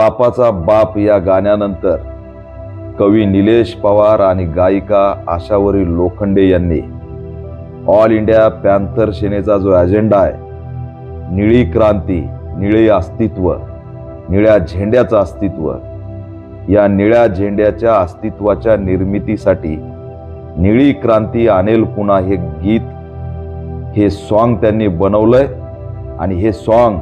बापाचा बाप या गाण्यानंतर. कवी निलेश पवार आणि गायिका आशावरी लोखंडे यांनी. ऑल इंडिया पॅन्थर सेनेचा जो अजेंडा आहे निळी क्रांती निळे अस्तित्व निळ्या झेंड्याचं अस्तित्व या निळ्या झेंड्याच्या अस्तित्वाच्या निर्मितीसाठी निळी क्रांती आणेल पुन्हा हे गीत हे सॉन्ग त्यांनी बनवलंय आणि हे सॉन्ग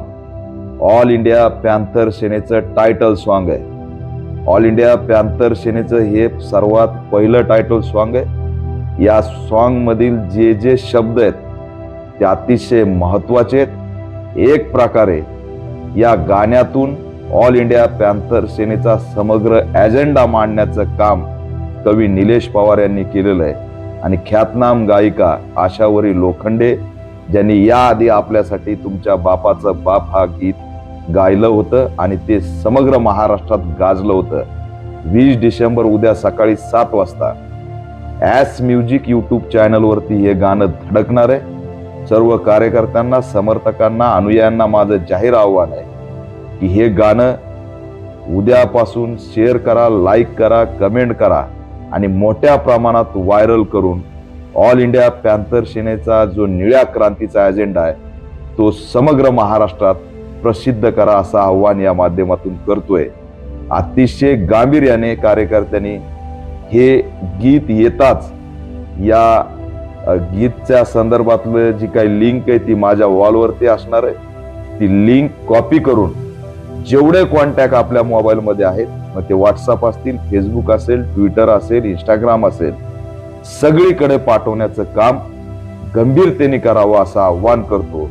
ऑल इंडिया पॅन्थर सेनेचं टायटल सॉन्ग आहे. ऑल इंडिया पॅन्थर सेनेचं हे सर्वात पहिलं टायटल सॉन्ग आहे. या सॉन्ग जे जे शब्द आहेत ते अतिशय महत्त्वाचे आहेत. एक प्रकारे या गाण्यातून ऑल इंडिया पॅन्थर सेनेचा समग्र ॲजेंडा मांडण्याचं काम कवी निलेश पवार यांनी केलेलं आहे. आणि ख्यातनाम गायिका आशावरी लोखंडे ज्यांनी याआधी आपल्यासाठी तुमच्या बापाचं बाप हा गीत गायलं होतं आणि ते समग्र महाराष्ट्रात गाजलं होतं. वीस डिसेंबर उद्या सकाळी सात वाजता. ॲस म्युझिक यूट्यूब चॅनलवरती हे गाणं धडकणार आहे. सर्व कार्यकर्त्यांना समर्थकांना अनुयायांना माझं जाहीर आव्हान आहे की हे गाणं उद्यापासून शेअर करा लाईक करा कमेंट करा आणि मोठ्या प्रमाणात व्हायरल करून ऑल इंडिया पॅन्थर सेनेचा जो निळ्या क्रांतीचा अजेंडा आहे तो समग्र महाराष्ट्रात प्रसिद्ध करा असं आव्हान या माध्यमातून करतोय. अतिशय गांभीर्याने कार्यकर्त्यांनी हे गीत येताच या गीतच्या संदर्भातलं जी काही लिंक आहे ती माझ्या वॉलवरती असणार आहे. ती लिंक कॉपी करून जेवढे कॉन्टॅक्ट आपल्या मोबाईलमध्ये आहेत मग ते व्हॉट्सअप असतील फेसबुक असेल ट्विटर असेल इंस्टाग्राम असेल सगळीकडे पाठवण्याचं काम गंभीरतेने करावं असं आव्हान करतो.